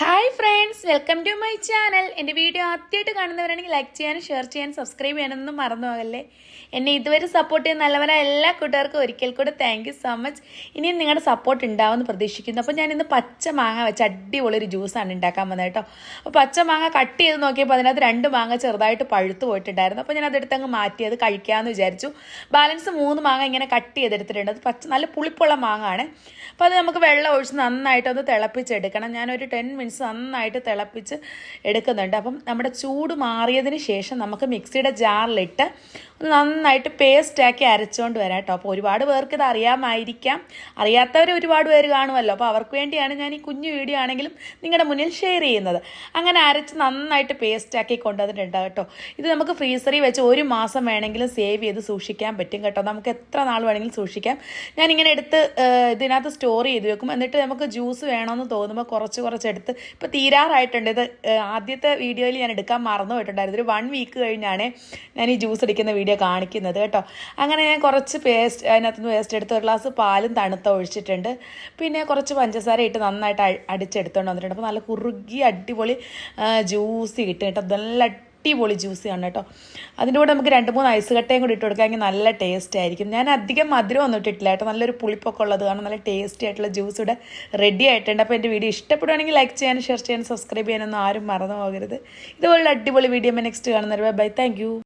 how hi friends welcome to my channel എന്റെ video ആദ്യമായിട്ട് കാണുന്നവരാണെങ്കിൽ ലൈക്ക് ചെയ്യാനും ഷെയർ ചെയ്യാനും സബ്സ്ക്രൈബ് ചെയ്യാനൊന്നും മറന്നു പോകല്ലേ. എന്നെ ഇതുവരെ സപ്പോർട്ട് ചെയ്യുന്ന നല്ലവരായ എല്ലാ കൂട്ടുകാർക്കും ഒരിക്കൽ കൂടെ താങ്ക് യു സോ മച്ച് ഇനിയും നിങ്ങളുടെ സപ്പോർട്ട് ഉണ്ടാവുമെന്ന് പ്രതീക്ഷിക്കുന്നു. അപ്പോൾ ഞാൻ ഇന്ന് പച്ച മാങ്ങ വെച്ച് അടിപൊളി ഒരു ജ്യൂസാണ് ഉണ്ടാക്കാൻ വന്നത് കേട്ടോ. അപ്പോൾ പച്ച മാങ്ങ കട്ട് ചെയ്ത് നോക്കിയപ്പോൾ അതിനകത്ത് രണ്ട് മാങ്ങ ചെറുതായിട്ട് പഴുത്ത് പോയിട്ടുണ്ടായിരുന്നു. അപ്പോൾ ഞാൻ അതെടുത്ത് അങ്ങ് മാറ്റി അത് കഴിക്കാമെന്ന് വിചാരിച്ചു. ബാലൻസ് മൂന്ന് മാങ്ങ ഇങ്ങനെ കട്ട് ചെയ്തെടുത്തിട്ടുണ്ട്. അത് പച്ച നല്ല പുളിപ്പുള്ള മാങ്ങ ആണ് അപ്പോൾ അത് നമുക്ക് വെള്ളം ഒഴിച്ച് നന്നായിട്ടൊന്ന് തിളപ്പിച്ചെടുക്കണം. ഞാനൊരു ടെൻ മിനിറ്റ്സ് നന്നായിട്ട് തിളപ്പിച്ച് എടുക്കുന്നുണ്ട്. അപ്പം നമ്മുടെ ചൂട് മാറിയതിന് ശേഷം നമുക്ക് മിക്സിയുടെ ജാറിലിട്ട് നന്നായിട്ട് പേസ്റ്റാക്കി അരച്ചുകൊണ്ട് വരാം കേട്ടോ. അപ്പോൾ ഒരുപാട് പേർക്ക് ഇത് അറിയാമായിരിക്കാം. അറിയാത്തവർ ഒരുപാട് പേര് കാണുമല്ലോ. അപ്പോൾ അവർക്ക് വേണ്ടിയാണ് ഞാൻ ഈ കുഞ്ഞു വീഡിയോ ആണെങ്കിലും നിങ്ങളുടെ മുന്നിൽ ഷെയർ ചെയ്യുന്നത്. അങ്ങനെ അരച്ച് നന്നായിട്ട് പേസ്റ്റാക്കി കൊണ്ടുവന്നിട്ടുണ്ട് കേട്ടോ. ഇത് നമുക്ക് ഫ്രീസറിൽ വെച്ച് ഒരു മാസം വേണമെങ്കിലും സേവ് ചെയ്ത് സൂക്ഷിക്കാൻ പറ്റും കേട്ടോ. നമുക്ക് എത്ര നാൾ വേണമെങ്കിലും സൂക്ഷിക്കാം. ഞാനിങ്ങനെ എടുത്ത് ഇതിനകത്ത് സ്റ്റോർ ചെയ്ത് വെക്കും. എന്നിട്ട് നമുക്ക് ജ്യൂസ് വേണമെന്ന് തോന്നുമ്പോൾ കുറച്ച് കുറച്ച് എടുത്ത് ഇപ്പോൾ തീരാറായിട്ടുണ്ട്. ഇത് ആദ്യത്തെ വീഡിയോയിൽ ഞാൻ എടുക്കാൻ മറന്നു പോയിട്ടുണ്ടായിരുന്നു. ഒരു വൺ വീക്ക് കഴിഞ്ഞാണ് ഞാൻ ഈ ജ്യൂസ് അടിക്കുന്ന വീഡിയോ കാണിക്കുന്നത് കേട്ടോ. അങ്ങനെ ഞാൻ കുറച്ച് പേസ്റ്റ് അതിനകത്തുനിന്ന് പേസ്റ്റ് എടുത്ത് ഒരു ഗ്ലാസ് പാലും തണുത്ത ഒഴിച്ചിട്ടുണ്ട്. പിന്നെ കുറച്ച് പഞ്ചസാര ഇട്ട് നന്നായിട്ട് അടിച്ചെടുത്തോണ്ട് വന്നിട്ടുണ്ട്. അപ്പോൾ നല്ല കുറുകി അടിപൊളി ജ്യൂസ് കിട്ടും കേട്ടോ. നല്ല അടിപൊളി ജ്യൂസിയാണ് കേട്ടോ. അതിന്റെ കൂടെ നമുക്ക് രണ്ട് മൂന്ന് ഐസ് കട്ടയും കൂടി ഇട്ട് കൊടുക്കുകയാണെങ്കിൽ നല്ല ടേസ്റ്റ് ആയിരിക്കും. ഞാൻ അധികം മധുരം ഒന്നും ഇട്ടിട്ടില്ല കേട്ടോ. നല്ലൊരു പുളിപ്പൊക്കെ ഉള്ളത് കാരണം നല്ല ടേസ്റ്റി ആയിട്ടുള്ള ജ്യൂസ് ഇവിടെ റെഡി ആയിട്ടുണ്ട്. അപ്പോൾ എന്റെ വീഡിയോ ഇഷ്ടപ്പെടുവാണെങ്കിൽ ലൈക്ക് ചെയ്യാനും ഷെയർ ചെയ്യാനും സബ്സ്ക്രൈബ് ചെയ്യാനൊന്നും ആരും മറന്നു പോകരുത്. ഇതുപോലുള്ള അടിപൊളി വീഡിയോ നെക്സ്റ്റ് കാണുന്നവർ ബൈ താങ്ക്